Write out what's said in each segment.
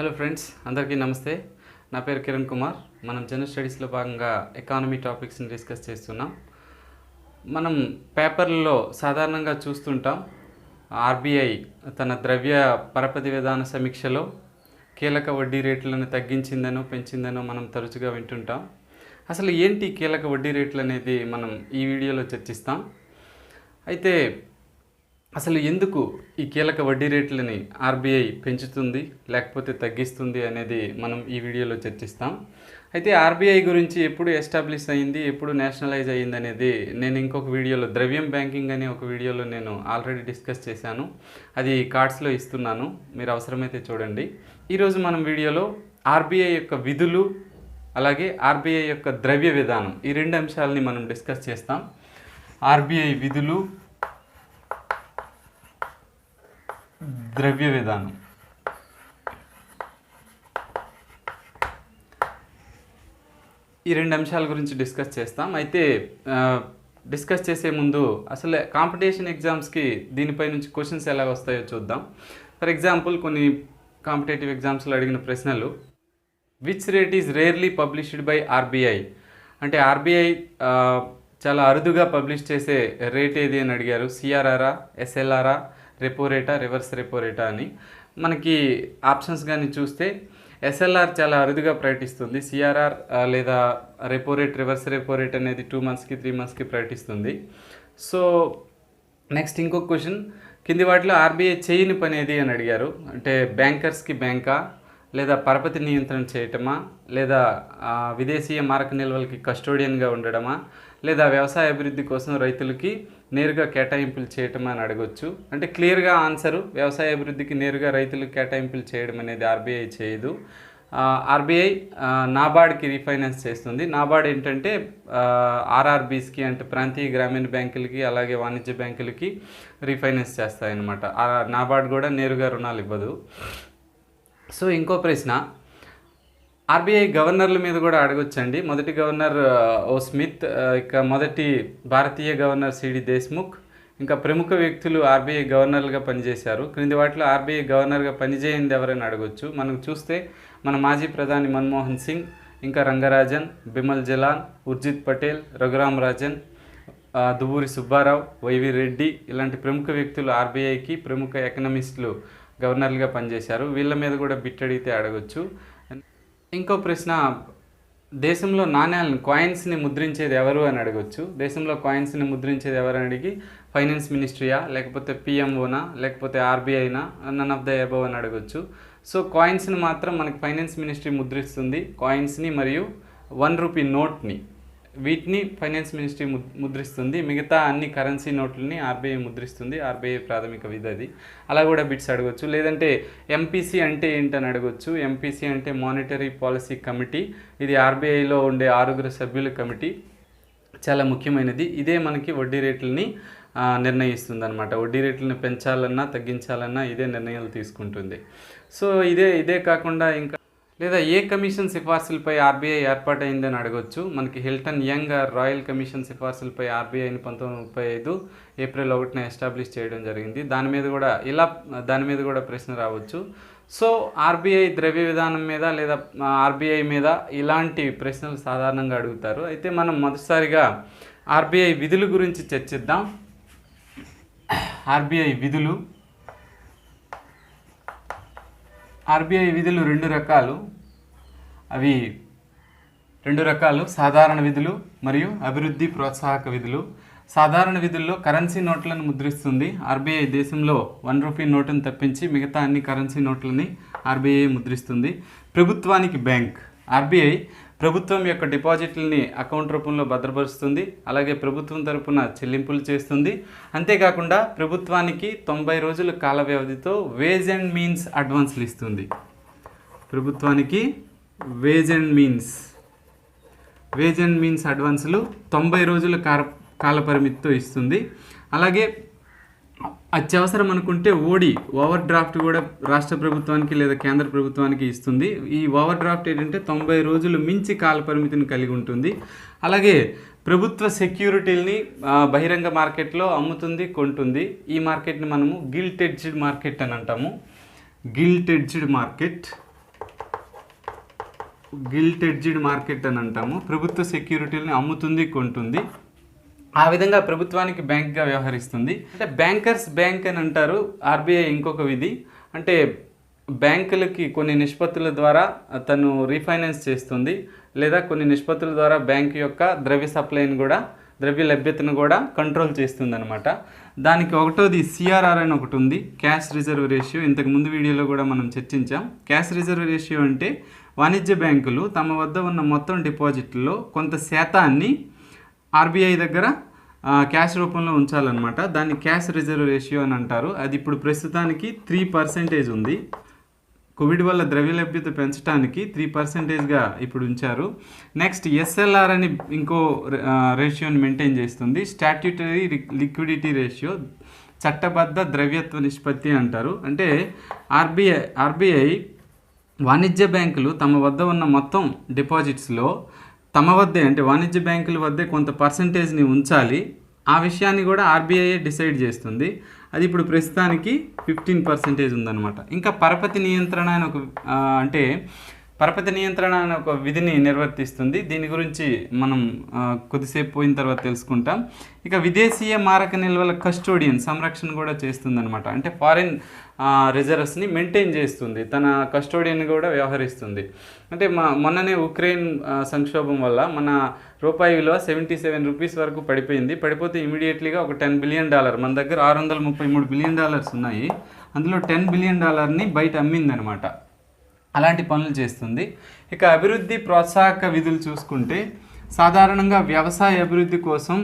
Hello friends అందరికీ నమస్తే. నా పేరు కిరణ్ కుమార్. మనం జనరల్ స్టడీస్లో భాగంగా ఎకానమీ టాపిక్స్ని డిస్కస్ చేస్తున్నాం. మనం పేపర్లలో సాధారణంగా చూస్తుంటాం ఆర్బీఐ తన ద్రవ్య పరపతి విధాన సమీక్షలో కీలక వడ్డీ రేట్లను తగ్గించిందనో పెంచిందనో మనం తరచుగా వింటుంటాం. అసలు ఏంటి కీలక వడ్డీ రేట్లు అనేది మనం ఈ వీడియోలో చర్చిస్తాం. అయితే అసలు ఎందుకు ఈ కీలక వడ్డీ రేట్లని ఆర్బీఐ పెంచుతుంది లేకపోతే తగ్గిస్తుంది అనేది మనం ఈ వీడియోలో చర్చిస్తాం. అయితే ఆర్బీఐ గురించి ఎప్పుడు ఎస్టాబ్లిష్ అయింది ఎప్పుడు నేషనలైజ్ అయ్యింది అనేది నేను ఇంకొక వీడియోలో ద్రవ్యం బ్యాంకింగ్ అనే ఒక వీడియోలో నేను ఆల్రెడీ డిస్కస్ చేశాను. అది కార్డ్స్లో ఇస్తున్నాను మీరు అవసరమైతే చూడండి. ఈరోజు మనం వీడియోలో ఆర్బీఐ యొక్క విధులు అలాగే ఆర్బీఐ యొక్క ద్రవ్య విధానం ఈ రెండు అంశాలని మనం డిస్కస్ చేస్తాం. ఆర్బీఐ విధులు ద్రవ్య విధానం. ఈ రెండు అంశాల గురించి డిస్కస్ చేస్తాం. అయితే డిస్కస్ చేసే ముందు అసలు కాంపిటీషన్ ఎగ్జామ్స్కి దీనిపై నుంచి క్వశ్చన్స్ ఎలా వస్తాయో చూద్దాం. ఫర్ ఎగ్జాంపుల్ కొన్ని కాంపిటేటివ్ ఎగ్జామ్స్లో అడిగిన ప్రశ్నలు. Which rate is rarely published by RBI? అంటే ఆర్బీఐ చాలా అరుదుగా పబ్లిష్ చేసే రేట్ ఏది అని అడిగారు? సిఆర్ఆరా ఎస్ఎల్ఆరా రెపో రేటా రివర్స్ రెపో రేటా అని. మనకి ఆప్షన్స్ కానీ చూస్తే ఎస్ఎల్ఆర్ చాలా అరుదుగా ప్రకటిస్తుంది సిఆర్ఆర్ లేదా repo rate reverse repo rate అనేది టూ మంత్స్కి త్రీ మంత్స్కి ప్రకటిస్తుంది సో నెక్స్ట్ ఇంకొక క్వశ్చన్ కింది వాటిలో ఆర్బీఐ చేయని పని ఏది అని అడిగారు. అంటే బ్యాంకర్స్కి బ్యాంకా లేదా పరపతి నియంత్రణ చేయటమా లేదా విదేశీయ మారక నిల్వలకి కస్టోడియన్గా ఉండడమా లేదా వ్యవసాయ అభివృద్ధి కోసం రైతులకి నేరుగా కేటాయింపులు చేయటం అని అడగొచ్చు. అంటే క్లియర్గా ఆన్సరు వ్యవసాయ అభివృద్ధికి నేరుగా రైతులకు కేటాయింపులు చేయడం అనేది ఆర్బీఐ చేయదు. ఆర్బీఐ నాబార్డ్కి రీఫైనాన్స్ చేస్తుంది. నాబార్డ్ ఏంటంటే ఆర్ఆర్బీస్కి అంటే ప్రాంతీయ గ్రామీణ బ్యాంకులకి అలాగే వాణిజ్య బ్యాంకులకి రీఫైనాన్స్ చేస్తాయన్నమాట. నాబార్డ్ కూడా నేరుగా రుణాలు ఇవ్వదు. సో ఇంకో ప్రశ్న ఆర్బీఐ గవర్నర్ల మీద కూడా అడగొచ్చండి. మొదటి గవర్నర్ ఓ స్మిత్ ఇక మొదటి భారతీయ గవర్నర్ సిడి దేశ్ముఖ్ ఇంకా ప్రముఖ వ్యక్తులు ఆర్బీఐ గవర్నర్లుగా పనిచేశారు. క్రింది వాటిలో ఆర్బీఐ గవర్నర్గా పనిచేయింది ఎవరైనా అడగొచ్చు. మనం చూస్తే మన మాజీ ప్రధాని మన్మోహన్ సింగ్ ఇంకా రంగరాజన్ బిమల్ జలాన్ ఉర్జిత్ పటేల్ రఘురామ్ రాజన్ దువ్వూరి సుబ్బారావు వైవి రెడ్డి ఇలాంటి ప్రముఖ వ్యక్తులు ఆర్బీఐకి ప్రముఖ ఎకనమిస్టులు గవర్నర్లుగా పనిచేశారు. వీళ్ళ మీద కూడా బిట్టడిగితే అడగొచ్చు. ఇంకో ప్రశ్న దేశంలో నాణ్యాలను కాయిన్స్ని ముద్రించేది ఎవరు అని అడగొచ్చు. దేశంలో కాయిన్స్ని ముద్రించేది ఎవరు అని అడిగి ఫైనాన్స్ మినిస్ట్రీయా లేకపోతే పిఎంఓనా లేకపోతే ఆర్బీఐనా నన్ ఆఫ్ ద అబవ్ అని అడగొచ్చు. సో కాయిన్స్ని మాత్రం మనకి ఫైనాన్స్ మినిస్ట్రీ ముద్రిస్తుంది. కాయిన్స్ని మరియు వన్ రూపీ నోట్ని వీటిని ఫైనాన్స్ మినిస్ట్రీ ముద్రిస్తుంది. మిగతా అన్ని కరెన్సీ నోట్లని ఆర్బీఐ ముద్రిస్తుంది. ఆర్బీఐ ప్రాథమిక విధి అది. అలా కూడా బిట్స్ అడగొచ్చు. లేదంటే ఎంపీసీ అంటే ఏంటని అడగొచ్చు. ఎంపీసీ అంటే మానిటరీ పాలసీ కమిటీ. ఇది ఆర్బీఐలో ఉండే ఆరుగురు సభ్యుల కమిటీ. చాలా ముఖ్యమైనది. ఇదే మనకి వడ్డీ రేట్లని నిర్ణయిస్తుంది అనమాట వడ్డీ రేట్లను పెంచాలన్నా తగ్గించాలన్నా ఇదే నిర్ణయాలు తీసుకుంటుంది. సో ఇదే ఇదే కాకుండా ఇంకా లేదా ఏ కమిషన్ సిఫార్సులపై ఆర్బీఐ ఏర్పాటైందని అడగొచ్చు. మనకి హిల్టన్ యంగ్ రాయల్ కమిషన్ సిఫార్సులపై ఆర్బీఐని పంతొమ్మిది ముప్పై ఐదు ఏప్రిల్ ఒకటిన ఎస్టాబ్లిష్ చేయడం జరిగింది. దాని మీద కూడా ఇలా దాని మీద కూడా ప్రశ్న రావచ్చు. సో ఆర్బీఐ ద్రవ్య విధానం మీద లేదా ఆర్బీఐ మీద ఇలాంటి ప్రశ్నలు సాధారణంగా అడుగుతారు. అయితే మనం మొదటిసారిగా ఆర్బీఐ విధుల గురించి చర్చిద్దాం. ఆర్బీఐ విధులు ఆర్బీఐ విధులు రెండు రకాలు. అవి రెండు రకాలు. సాధారణ విధులు మరియు అభివృద్ధి ప్రోత్సాహక విధులు. సాధారణ విధుల్లో కరెన్సీ నోట్లను ముద్రిస్తుంది. ఆర్బీఐ దేశంలో వన్ రూపీ నోటును తప్పించి మిగతా అన్ని కరెన్సీ నోట్లని ఆర్బీఐ ముద్రిస్తుంది. ప్రభుత్వానికి బ్యాంక్. ఆర్బీఐ ప్రభుత్వం యొక్క డిపాజిట్లని అకౌంట్ రూపంలో భద్రపరుస్తుంది అలాగే ప్రభుత్వం తరపున చెల్లింపులు చేస్తుంది. అంతేకాకుండా ప్రభుత్వానికి తొంభై రోజుల కాల వ్యవధితో వేజ్ అండ్ మీన్స్ అడ్వాన్స్లు ఇస్తుంది. ప్రభుత్వానికి ways and means ways and means అడ్వాన్సులు తొంభై రోజుల కాల కాల పరిమితితో ఇస్తుంది. అలాగే అత్యవసరం అనుకుంటే ఓడి ఓవర్ డ్రాఫ్ట్ కూడా రాష్ట్ర ప్రభుత్వానికి లేదా కేంద్ర ప్రభుత్వానికి ఇస్తుంది. ఈ ఓవర్ డ్రాఫ్ట్ ఏంటంటే తొంభై రోజులు మించి కాల పరిమితిని కలిగి ఉంటుంది. అలాగే ప్రభుత్వ సెక్యూరిటీల్ని బహిరంగ మార్కెట్లో అమ్ముతుంది కొంటుంది. ఈ మార్కెట్ని మనము గిల్ట్ ఎడ్జ్డ్ మార్కెట్ అని అంటాము. Gilt edged market. Gilt edged market అని అంటాము. ప్రభుత్వ సెక్యూరిటీలని అమ్ముతుంది కొంటుంది. ఆ విధంగా ప్రభుత్వానికి బ్యాంక్గా వ్యవహరిస్తుంది. అంటే బ్యాంకర్స్ బ్యాంక్ అని అంటారు ఆర్బీఐ ఇంకొక విధి. అంటే బ్యాంకులకి కొన్ని నిష్పత్తుల ద్వారా తను రీఫైనాన్స్ చేస్తుంది లేదా కొన్ని నిష్పత్తుల ద్వారా బ్యాంక్ యొక్క ద్రవ్య సప్లైని కూడా ద్రవ్య లభ్యతను కూడా కంట్రోల్ చేస్తుంది అనమాట దానికి ఒకటోది సిఆర్ఆర్ అని ఒకటి ఉంది క్యాష్ రిజర్వ్ రేషియో. ఇంతకు ముందు వీడియోలో కూడా మనం చర్చించాం. క్యాష్ రిజర్వ్ రేషియో అంటే వాణిజ్య బ్యాంకులు తమ వద్ద ఉన్న మొత్తం డిపాజిట్లో కొంత శాతాన్ని ఆర్బీఐ దగ్గర క్యాష్ రూపంలో ఉంచాలన్నమాట. దాన్ని క్యాష్ రిజర్వ్ రేషియో అని అంటారు. అది ఇప్పుడు ప్రస్తుతానికి త్రీ పర్సెంటేజ్ ఉంది. కోవిడ్ వల్ల ద్రవ్య లభ్యత పెంచడానికి త్రీ పర్సెంటేజ్గా ఇప్పుడు ఉంచారు. నెక్స్ట్ ఎస్ఎల్ఆర్ అని ఇంకో రేషియోని మెయింటైన్ చేస్తుంది. స్టాట్యూటరీ లిక్విడిటీ రేషియో చట్టబద్ధ ద్రవ్యత్వ నిష్పత్తి అంటారు. అంటే ఆర్బీఐ ఆర్బీఐ వాణిజ్య బ్యాంకులు తమ వద్ద ఉన్న మొత్తం డిపాజిట్స్లో తమ వద్దే అంటే వాణిజ్య బ్యాంకుల వద్దే కొంత పర్సంటేజ్ని ఉంచాలి. ఆ విషయాన్ని కూడా ఆర్బీఐ డిసైడ్ చేస్తుంది. అది ఇప్పుడు ప్రస్తుతానికి ఫిఫ్టీన్ పర్సెంటేజ్ ఉందన్నమాట. ఇంకా పరపతి నియంత్రణ అని ఒక అంటే పరపతి నియంత్రణ అనే ఒక విధిని నిర్వర్తిస్తుంది. దీని గురించి మనం కొద్దిసేపు పోయిన తర్వాత తెలుసుకుంటాం. ఇక విదేశీయ మారక నిల్వల కస్టోడియన్ సంరక్షణ కూడా చేస్తుందనమాట అంటే ఫారిన్ రిజర్వ్స్ని మెయింటైన్ చేస్తుంది. తన కస్టోడియన్ కూడా వ్యవహరిస్తుంది. అంటే మా మొన్ననే ఉక్రెయిన్ సంక్షోభం వల్ల మన రూపాయి విలువ సెవెంటీ సెవెన్ రూపీస్ వరకు పడిపోయింది. పడిపోతే ఇమీడియట్లీగా ఒక టెన్ బిలియన్ డాలర్ మన దగ్గర ఆరు వందల ముప్పై మూడు బిలియన్ డాలర్స్ ఉన్నాయి. అందులో టెన్ బిలియన్ డాలర్ని బయట అమ్మిందనమాట అలాంటి పనులు చేస్తుంది. ఇక అభివృద్ధి ప్రోత్సాహక విధులు చూసుకుంటే సాధారణంగా వ్యవసాయ అభివృద్ధి కోసం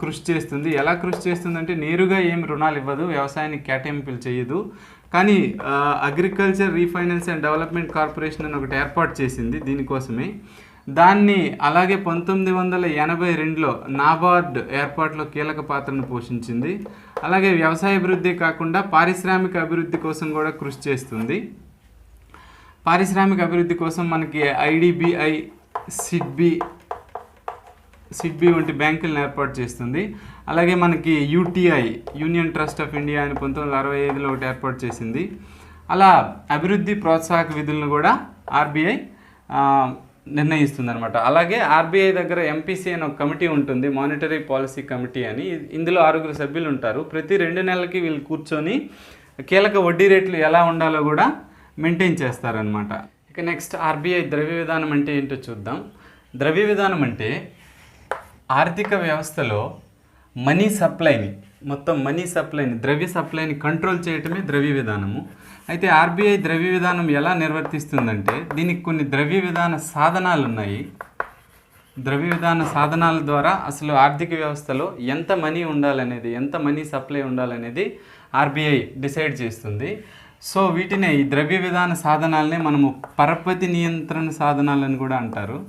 కృషి చేస్తుంది. ఎలా కృషి చేస్తుందంటే నేరుగా ఏం రుణాలు ఇవ్వదు వ్యవసాయానికి కేటాయింపులు చేయదు. కానీ agriculture refinance and development corporation అని ఒకటి ఏర్పాటు చేసింది దీనికోసమే. దాన్ని అలాగే పంతొమ్మిది వందల ఎనభై రెండులో నాబార్డ్ ఏర్పాటులో కీలక పాత్రను పోషించింది. అలాగే వ్యవసాయ అభివృద్ధి కాకుండా పారిశ్రామిక అభివృద్ధి కోసం కూడా కృషి చేస్తుంది. పారిశ్రామిక అభివృద్ధి కోసం మనకి ఐడిబిఐ సిడ్బి సిడ్బి వంటి బ్యాంకులను ఏర్పాటు చేస్తుంది. అలాగే మనకి UTI union trust of India అని పంతొమ్మిది వందల అరవై ఐదులో ఒకటి ఏర్పాటు చేసింది. అలా అభివృద్ధి ప్రోత్సాహక విధులను కూడా ఆర్బీఐ నిర్ణయిస్తుంది అనమాట అలాగే ఆర్బీఐ దగ్గర ఎంపీసీ అని ఒక కమిటీ ఉంటుంది మానిటరీ పాలసీ కమిటీ అని. ఇందులో ఆరుగురు సభ్యులు ఉంటారు. ప్రతి రెండు నెలలకి వీళ్ళు కూర్చొని కీలక వడ్డీ రేట్లు ఎలా ఉండాలో కూడా మెయింటైన్ చేస్తారనమాట ఇక నెక్స్ట్ ఆర్బీఐ ద్రవ్య విధానం అంటే ఏంటో చూద్దాం. ద్రవ్య విధానం అంటే ఆర్థిక వ్యవస్థలో మనీ సప్లైని మొత్తం మనీ సప్లైని ద్రవ్య సప్లైని కంట్రోల్ చేయటమే ద్రవ్య విధానము. అయితే ఆర్బీఐ ద్రవ్య విధానం ఎలా నిర్వర్తిస్తుందంటే దీనికి కొన్ని ద్రవ్య విధాన సాధనాలు ఉన్నాయి. ద్రవ్య విధాన సాధనాల ద్వారా అసలు ఆర్థిక వ్యవస్థలో ఎంత మనీ ఉండాలనేది ఎంత మనీ సప్లై ఉండాలనేది ఆర్బీఐ డిసైడ్ చేస్తుంది. సో వీటినే ఈ ద్రవ్య విధాన సాధనాలనే మనము పరపతి నియంత్రణ సాధనాలని కూడా అంటారు.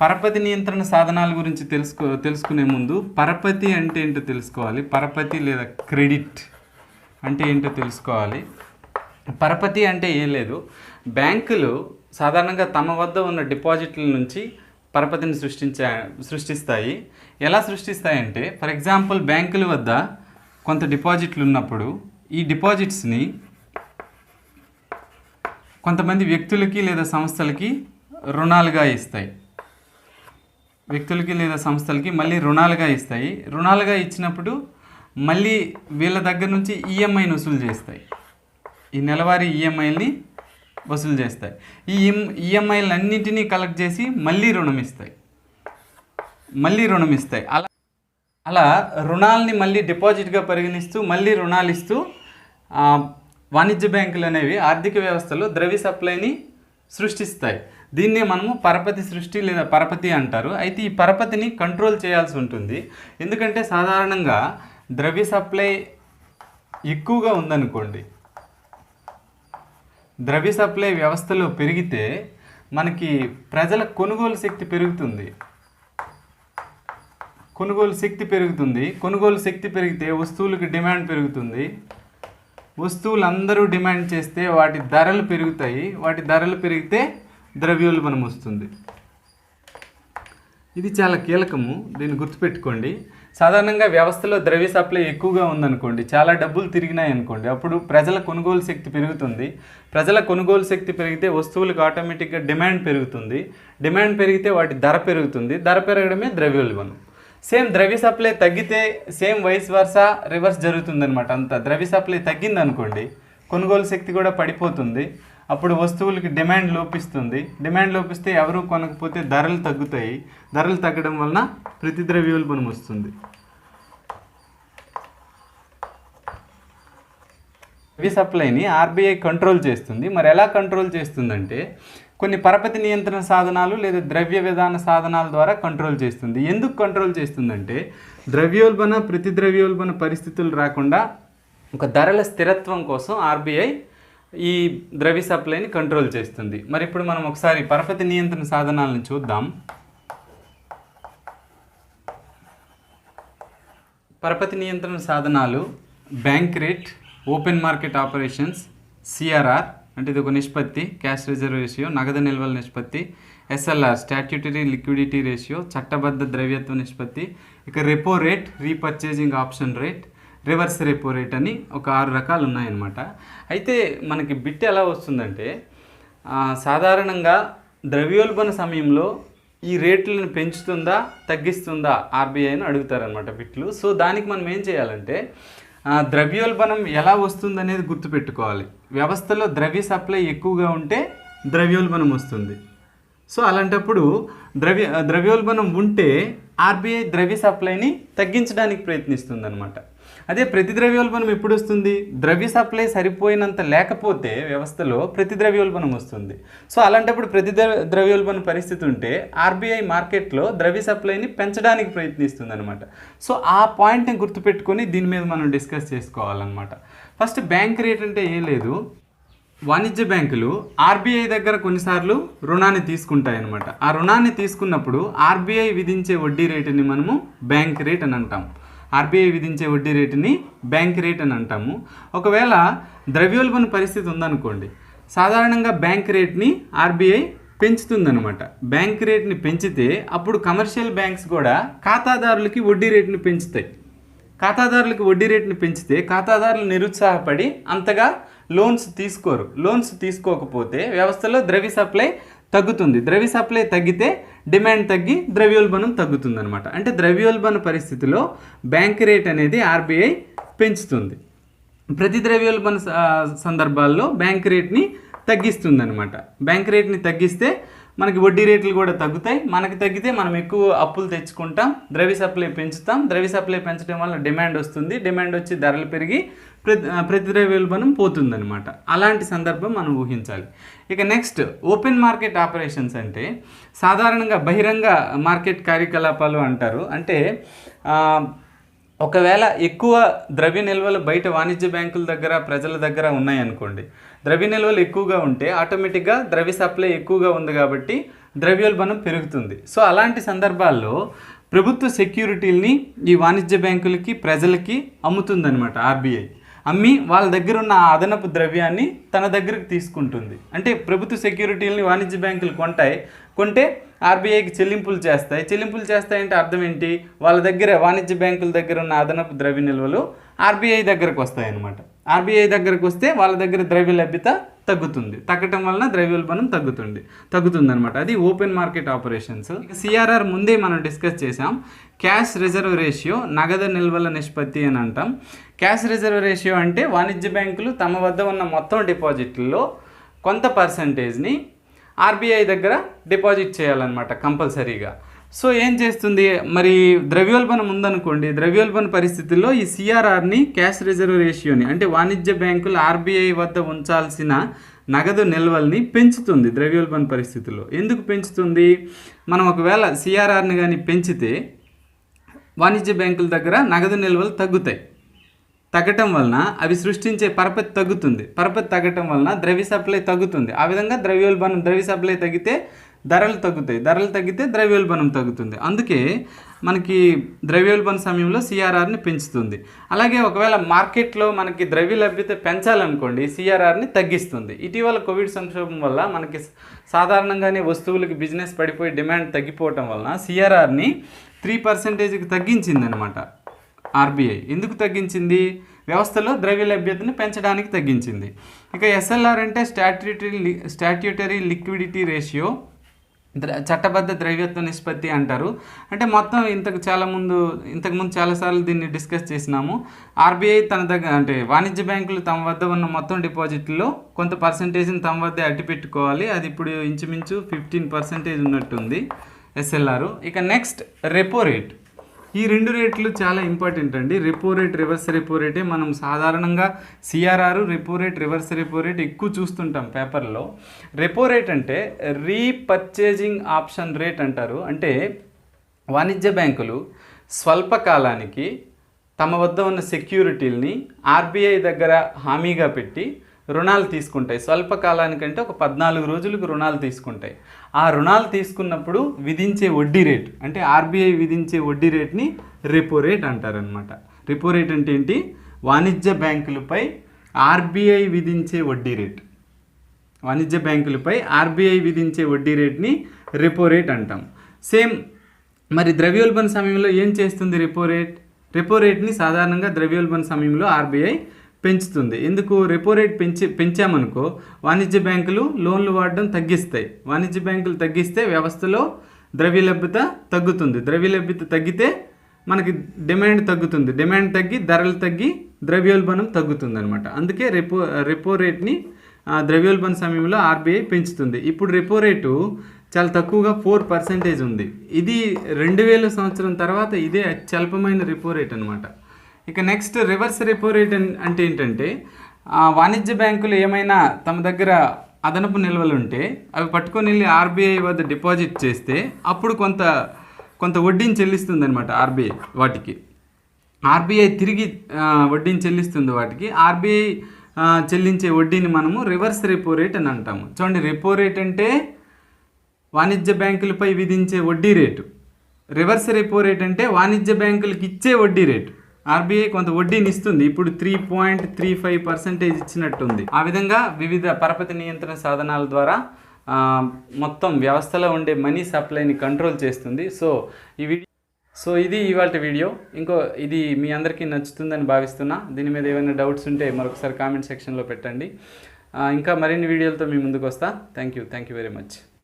పరపతి నియంత్రణ సాధనాల గురించి తెలుసుకో తెలుసుకునే ముందు పరపతి అంటే ఏంటో తెలుసుకోవాలి. పరపతి లేదా క్రెడిట్ అంటే ఏంటో తెలుసుకోవాలి. పరపతి అంటే ఏం లేదు. బ్యాంకులు సాధారణంగా తమ వద్ద ఉన్న డిపాజిట్ల నుంచి పరపతిని సృష్టించే సృష్టిస్తాయి. ఎలా సృష్టిస్తాయంటే ఫర్ ఎగ్జాంపుల్ బ్యాంకుల వద్ద కొంత డిపాజిట్లు ఉన్నప్పుడు ఈ డిపాజిట్స్ని కొంతమంది వ్యక్తులకి లేదా సంస్థలకి రుణాలుగా ఇస్తాయి. వ్యక్తులకి లేదా సంస్థలకి మళ్ళీ రుణాలుగా ఇస్తాయి. రుణాలుగా ఇచ్చినప్పుడు మళ్ళీ వీళ్ళ దగ్గర నుంచి ఈఎంఐని వసూలు చేస్తాయి. ఈ నెలవారీ ఈఎంఐల్ని వసూలు చేస్తాయి. ఈ ఈఎంఐలు అన్నింటినీ కలెక్ట్ చేసి మళ్ళీ రుణం ఇస్తాయి. మళ్ళీ రుణం ఇస్తాయి. అలా అలా రుణాలని మళ్ళీ డిపాజిట్గా పరిగణిస్తూ మళ్ళీ రుణాలు ఇస్తూ వాణిజ్య బ్యాంకులు అనేవి ఆర్థిక వ్యవస్థలో ద్రవ్య సప్లైని సృష్టిస్తాయి. దీన్నే మనము పరపతి సృష్టి లేదా పరపతి అంటారు. అయితే ఈ పరపతిని కంట్రోల్ చేయాల్సి ఉంటుంది. ఎందుకంటే సాధారణంగా ద్రవ్య సప్లై ఎక్కువగా ఉందనుకోండి. ద్రవ్య సప్లై వ్యవస్థలో పెరిగితే మనకి ప్రజల కొనుగోలు శక్తి పెరుగుతుంది. కొనుగోలు శక్తి పెరుగుతుంది. కొనుగోలు శక్తి పెరిగితే వస్తువులకు డిమాండ్ పెరుగుతుంది. వస్తువులు అందరూ డిమాండ్ చేస్తే వాటి ధరలు పెరుగుతాయి. వాటి ధరలు పెరిగితే ద్రవ్యోల్బణం వస్తుంది. ఇది చాలా కీలకము. దీన్ని గుర్తుపెట్టుకోండి. సాధారణంగా వ్యవస్థలో ద్రవ్య సప్లై ఎక్కువగా ఉందనుకోండి చాలా డబ్బులు తిరిగినాయి అనుకోండి అప్పుడు ప్రజల కొనుగోలు శక్తి పెరుగుతుంది. ప్రజల కొనుగోలు శక్తి పెరిగితే వస్తువులకు ఆటోమేటిక్గా డిమాండ్ పెరుగుతుంది. డిమాండ్ పెరిగితే వాటి ధర పెరుగుతుంది. ధర పెరగడమే ద్రవ్యోల్బణం. సేమ్ ద్రవ్య సప్లై తగ్గితే సేమ్ వైస్ వర్స రివర్స్ జరుగుతుందనమాట అంత. ద్రవ్య సప్లై తగ్గింది అనుకోండి కొనుగోలు శక్తి కూడా పడిపోతుంది. అప్పుడు వస్తువులకి డిమాండ్ లోపిస్తుంది. డిమాండ్ లోపిస్తే ఎవరు కొనకపోతే ధరలు తగ్గుతాయి. ధరలు తగ్గడం వలన ప్రతి ద్రవ్యోల్బణం వస్తుంది. అవి సప్లైని ఆర్బీఐ కంట్రోల్ చేస్తుంది. మరి ఎలా కంట్రోల్ చేస్తుందంటే కొన్ని పరపతి నియంత్రణ సాధనాలు లేదా ద్రవ్య విధాన సాధనాల ద్వారా కంట్రోల్ చేస్తుంది. ఎందుకు కంట్రోల్ చేస్తుందంటే ద్రవ్యోల్బణ ప్రతి ద్రవ్యోల్బణ పరిస్థితులు రాకుండా ఒక ధరల స్థిరత్వం కోసం ఆర్బీఐ ఈ ద్రవ్య సప్లైని కంట్రోల్ చేస్తుంది. మరి ఇప్పుడు మనం ఒకసారి పరపతి నియంత్రణ సాధనాలను చూద్దాం. పరపతి నియంత్రణ సాధనాలు bank rate open market operations CRR అంటే ఇది ఒక నిష్పత్తి క్యాష్ రిజర్వ్ రేషియో నగదు నిల్వల నిష్పత్తి ఎస్ఎల్ఆర్ స్టాట్యూటరీ లిక్విడిటీ రేషియో చట్టబద్ధ ద్రవ్యత్వ నిష్పత్తి ఇక repo rate repurchasing option rate reverse repo rate అని ఒక ఆరు రకాలు ఉన్నాయన్నమాట. అయితే మనకి బిట్ ఎలా వస్తుందంటే సాధారణంగా ద్రవ్యోల్బణ సమయంలో ఈ రేట్లను పెంచుతుందా తగ్గిస్తుందా ఆర్బీఐ అని అడుగుతారనమాట బిట్లు సో దానికి మనం ఏం చేయాలంటే ద్రవ్యోల్బణం ఎలా వస్తుందనేది గుర్తుపెట్టుకోవాలి. వ్యవస్థలో ద్రవ్య సప్లై ఎక్కువగా ఉంటే ద్రవ్యోల్బణం వస్తుంది. సో అలాంటప్పుడు ద్రవ్య ద్రవ్యోల్బణం ఉంటే ఆర్బీఐ ద్రవ్య సప్లైని తగ్గించడానికి ప్రయత్నిస్తుంది అనమాట అదే ప్రతి ద్రవ్యోల్బణం ఎప్పుడు వస్తుంది? ద్రవ్య సప్లై సరిపోయినంత లేకపోతే వ్యవస్థలో ప్రతి ద్రవ్యోల్బణం వస్తుంది. సో అలాంటప్పుడు ప్రతి ద్రవ్యోల్బణ పరిస్థితి ఉంటే ఆర్బీఐ మార్కెట్లో ద్రవ్య సప్లైని పెంచడానికి ప్రయత్నిస్తుంది అనమాట సో ఆ పాయింట్ని గుర్తుపెట్టుకొని దీని మీద మనం డిస్కస్ చేసుకోవాలన్నమాట. ఫస్ట్ బ్యాంక్ రేట్ అంటే ఏం లేదు. వాణిజ్య బ్యాంకులు ఆర్బీఐ దగ్గర కొన్నిసార్లు రుణాన్ని తీసుకుంటాయి అనమాట ఆ రుణాన్ని తీసుకున్నప్పుడు ఆర్బీఐ విధించే వడ్డీ రేటుని మనము బ్యాంక్ రేట్ అని అంటాం. ఆర్బీఐ విధించే వడ్డీ రేటుని బ్యాంక్ రేట్ అని అంటాము. ఒకవేళ ద్రవ్యోల్బణ పరిస్థితి ఉందనుకోండి సాధారణంగా బ్యాంక్ రేట్ని ఆర్బీఐ పెంచుతుందనమాట బ్యాంక్ రేట్ని పెంచితే అప్పుడు కమర్షియల్ బ్యాంక్స్ కూడా ఖాతాదారులకి వడ్డీ రేటుని పెంచుతాయి. ఖాతాదారులకు వడ్డీ రేటుని పెంచితే ఖాతాదారులు నిరుత్సాహపడి అంతగా లోన్స్ తీసుకోరు. లోన్స్ తీసుకోకపోతే వ్యవస్థలో ద్రవ్య సప్లై తగ్గుతుంది. ద్రవ్య సప్లై తగ్గితే డిమాండ్ తగ్గి ద్రవ్యోల్బణం తగ్గుతుందనమాట అంటే ద్రవ్యోల్బణ పరిస్థితిలో బ్యాంక్ రేట్ అనేది ఆర్బీఐ పెంచుతుంది. ప్రతి ద్రవ్యోల్బణ స- సందర్భాల్లో బ్యాంక్ రేట్ని తగ్గిస్తుంది అనమాట బ్యాంక్ రేట్ని తగ్గిస్తే మనకి వడ్డీ రేట్లు కూడా తగ్గుతాయి. మనకి తగ్గితే మనం ఎక్కువ అప్పులు తెచ్చుకుంటాం ద్రవ్య సప్లై పెంచుతాం. ద్రవ్య సప్లై పెంచడం వల్ల డిమాండ్ వస్తుంది. డిమాండ్ వచ్చి ధరలు పెరిగి ప్రతి ప్రతి ద్రవ్యోల్బణం అలాంటి సందర్భం మనం ఊహించాలి. ఇక నెక్స్ట్ ఓపెన్ మార్కెట్ ఆపరేషన్స్ అంటే సాధారణంగా బహిరంగ మార్కెట్ కార్యకలాపాలు అంటారు. అంటే ఒకవేళ ఎక్కువ ద్రవ్య నిల్వలు బయట వాణిజ్య బ్యాంకుల దగ్గర ప్రజల దగ్గర ఉన్నాయనుకోండి ద్రవ్య నిల్వలు ఎక్కువగా ఉంటే ఆటోమేటిక్గా ద్రవ్య సప్లై ఎక్కువగా ఉంది కాబట్టి ద్రవ్యోల్బణం పెరుగుతుంది. సో అలాంటి సందర్భాల్లో ప్రభుత్వ సెక్యూరిటీల్ని ఈ వాణిజ్య బ్యాంకులకి ప్రజలకి అమ్ముతుందన్నమాట ఆర్బీఐ. అమ్మి వాళ్ళ దగ్గర ఉన్న అదనపు ద్రవ్యాన్ని తన దగ్గరకు తీసుకుంటుంది. అంటే ప్రభుత్వ సెక్యూరిటీలని వాణిజ్య బ్యాంకులు కొంటాయి కొంటే ఆర్బీఐకి చెల్లింపులు చేస్తాయి. చెల్లింపులు చేస్తాయంటే అర్థం ఏంటి? వాళ్ళ దగ్గర వాణిజ్య బ్యాంకుల దగ్గర ఉన్న అదనపు ద్రవ్య నిల్వలు ఆర్బీఐ దగ్గరకు వస్తాయి ఆర్బీఐ దగ్గరకు వస్తే వాళ్ళ దగ్గర ద్రవ్య లభ్యత తగ్గుతుంది. తగ్గటం వలన ద్రవ్యోల్బణం తగ్గుతుంది తగ్గుతుంది అనమాట అది ఓపెన్ మార్కెట్ ఆపరేషన్స్. సిఆర్ఆర్ ముందే మనం డిస్కస్ చేసాం క్యాష్ రిజర్వ్ రేషియో నగదు నిల్వల నిష్పత్తి అని అంటాం. క్యాష్ రిజర్వ్ రేషియో అంటే వాణిజ్య బ్యాంకులు తమ వద్ద ఉన్న మొత్తం డిపాజిట్లలో కొంత పర్సంటేజ్ని ఆర్బీఐ దగ్గర డిపాజిట్ చేయాలన్నమాట కంపల్సరీగా. సో ఏం చేస్తుంది? మరి ద్రవ్యోల్బణం ఉందనుకోండి ద్రవ్యోల్బణ పరిస్థితుల్లో ఈ సిఆర్ఆర్ని క్యాష్ రిజర్వ్ రేషియోని అంటే వాణిజ్య బ్యాంకులు ఆర్బీఐ వద్ద ఉంచాల్సిన నగదు నిల్వల్ని పెంచుతుంది ద్రవ్యోల్బణ పరిస్థితుల్లో. ఎందుకు పెంచుతుంది? మనం ఒకవేళ సిఆర్ఆర్ని కానీ పెంచితే వాణిజ్య బ్యాంకుల దగ్గర నగదు నిల్వలు తగ్గుతాయి. తగ్గటం వలన అవి సృష్టించే పరపతి తగ్గుతుంది. పరపతి తగ్గటం వలన ద్రవ్య సప్లై తగ్గుతుంది. ఆ విధంగా ద్రవ్యోల్బణం ద్రవ్య సప్లై తగ్గితే ధరలు తగ్గుతాయి. ధరలు తగ్గితే ద్రవ్యోల్బణం తగ్గుతుంది. అందుకే మనకి ద్రవ్యోల్బణ సమయంలో సిఆర్ఆర్ని పెంచుతుంది. అలాగే ఒకవేళ మార్కెట్లో మనకి ద్రవ్య లభ్యత పెంచాలనుకోండి సిఆర్ఆర్ని తగ్గిస్తుంది. ఇటీవల కోవిడ్ సంక్షోభం వల్ల మనకి సాధారణంగానే వస్తువులకి బిజినెస్ పడిపోయి డిమాండ్ తగ్గిపోవటం వలన సిఆర్ఆర్ని త్రీ పర్సెంటేజ్కి తగ్గించింది అనమాట ఆర్బీఐ ఎందుకు తగ్గించింది? వ్యవస్థలో ద్రవ్య లభ్యతను పెంచడానికి తగ్గించింది. ఇక ఎస్ఎల్ఆర్ అంటే స్టాట్యూటరీ స్టాట్యూటరీ లిక్విడిటీ రేషియో చట్టబద్ధ ద్రవ్యత్వ నిష్పత్తి అంటారు. అంటే మొత్తం ఇంతకు చాలా ముందు ఇంతకుముందు చాలాసార్లు దీన్ని డిస్కస్ చేసినాము. ఆర్బీఐ తన దగ్గర అంటే వాణిజ్య బ్యాంకులు తమ వద్ద ఉన్న మొత్తం డిపాజిట్లో కొంత పర్సంటేజ్ని తమ వద్దే అట్టి పెట్టుకోవాలి అది ఇప్పుడు ఇంచుమించు ఫిఫ్టీన్ పర్సెంటేజ్ ఉన్నట్టుంది ఎస్ఎల్ఆర్. ఇక నెక్స్ట్ రెపో రేట్. ఈ రెండు రేట్లు చాలా ఇంపార్టెంట్ అండి. రెపో రేట్ రివర్స్ రెపో రేటే మనం సాధారణంగా CRR repo rate reverse repo rate ఎక్కువ చూస్తుంటాం పేపర్లో. రెపో రేట్ అంటే రీపర్చేజింగ్ ఆప్షన్ రేట్ అంటారు. అంటే వాణిజ్య బ్యాంకులు స్వల్పకాలానికి తమ వద్ద ఉన్న సెక్యూరిటీల్ని ఆర్బీఐ దగ్గర హామీగా పెట్టి రుణాలు తీసుకుంటాయి. స్వల్పకాలానికంటే ఒక పద్నాలుగు రోజులకు రుణాలు తీసుకుంటాయి. ఆ రుణాలు తీసుకున్నప్పుడు విధించే వడ్డీ రేట్ అంటే ఆర్బీఐ విధించే వడ్డీ రేట్ని రెపో రేట్ అంటారనమాట రెపో రేట్ అంటే ఏంటి? వాణిజ్య బ్యాంకులపై ఆర్బీఐ విధించే వడ్డీ రేట్. వాణిజ్య బ్యాంకులపై ఆర్బీఐ విధించే వడ్డీ రేట్ని రెపో రేట్ అంటాం. సేమ్ మరి ద్రవ్యోల్బణ సమయంలో ఏం చేస్తుంది రెపో రేట్ రెపో రేట్ని సాధారణంగా ద్రవ్యోల్బణ సమయంలో ఆర్బీఐ పెంచుతుంది. ఎందుకు? రెపో రేట్ పెంచి పెంచామనుకో వాణిజ్య బ్యాంకులు లోన్లు వాడడం తగ్గిస్తాయి. వాణిజ్య బ్యాంకులు తగ్గిస్తే వ్యవస్థలో ద్రవ్యలభ్యత తగ్గుతుంది. ద్రవ్యలభ్యత తగ్గితే మనకి డిమాండ్ తగ్గుతుంది. డిమాండ్ తగ్గి ధరలు తగ్గి ద్రవ్యోల్బణం తగ్గుతుంది అనమాట అందుకే రెపో రెపో రేట్ని ద్రవ్యోల్బణ సమయంలో ఆర్బీఐ పెంచుతుంది. ఇప్పుడు రెపో రేటు చాలా తక్కువగా ఫోర్ పర్సెంటేజ్ ఉంది. ఇది రెండు వేల సంవత్సరం తర్వాత ఇదే అత్యల్పమైన రెపో రేట్ అనమాట ఇక నెక్స్ట్ రివర్స్ రెపో రేట్ అంటే ఏంటంటే వాణిజ్య బ్యాంకులు ఏమైనా తమ దగ్గర అదనపు నిల్వలు ఉంటే అవి పట్టుకొని వెళ్ళి ఆర్బీఐ వద్ద డిపాజిట్ చేస్తే అప్పుడు కొంత కొంత వడ్డీని చెల్లిస్తుంది అనమాట ఆర్బీఐ వాటికి. ఆర్బీఐ తిరిగి వడ్డీని చెల్లిస్తుంది వాటికి. ఆర్బీఐ చెల్లించే వడ్డీని మనము రివర్స్ రెపో రేట్ అని అంటాము. చూడండి రెపో రేట్ అంటే వాణిజ్య బ్యాంకులపై విధించే వడ్డీ రేటు. రివర్స్ రెపో రేట్ అంటే వాణిజ్య బ్యాంకులకు ఇచ్చే వడ్డీ రేటు. ఆర్బీఐ కొంత వడ్డీని ఇస్తుంది. ఇప్పుడు three point three five percentage ఇచ్చినట్టుంది. ఆ విధంగా వివిధ పరపతి నియంత్రణ సాధనాల ద్వారా మొత్తం వ్యవస్థలో ఉండే మనీ సప్లైని కంట్రోల్ చేస్తుంది. సో ఈ వీడియో సో ఇది ఇవాళ వీడియో. ఇంకో ఇది మీ అందరికీ నచ్చుతుందని భావిస్తున్నా. దీని మీద ఏమైనా డౌట్స్ ఉంటే మరొకసారి కామెంట్ సెక్షన్లో పెట్టండి. ఇంకా మరిన్ని వీడియోలతో మీ ముందుకు వస్తా. Thank you thank you very much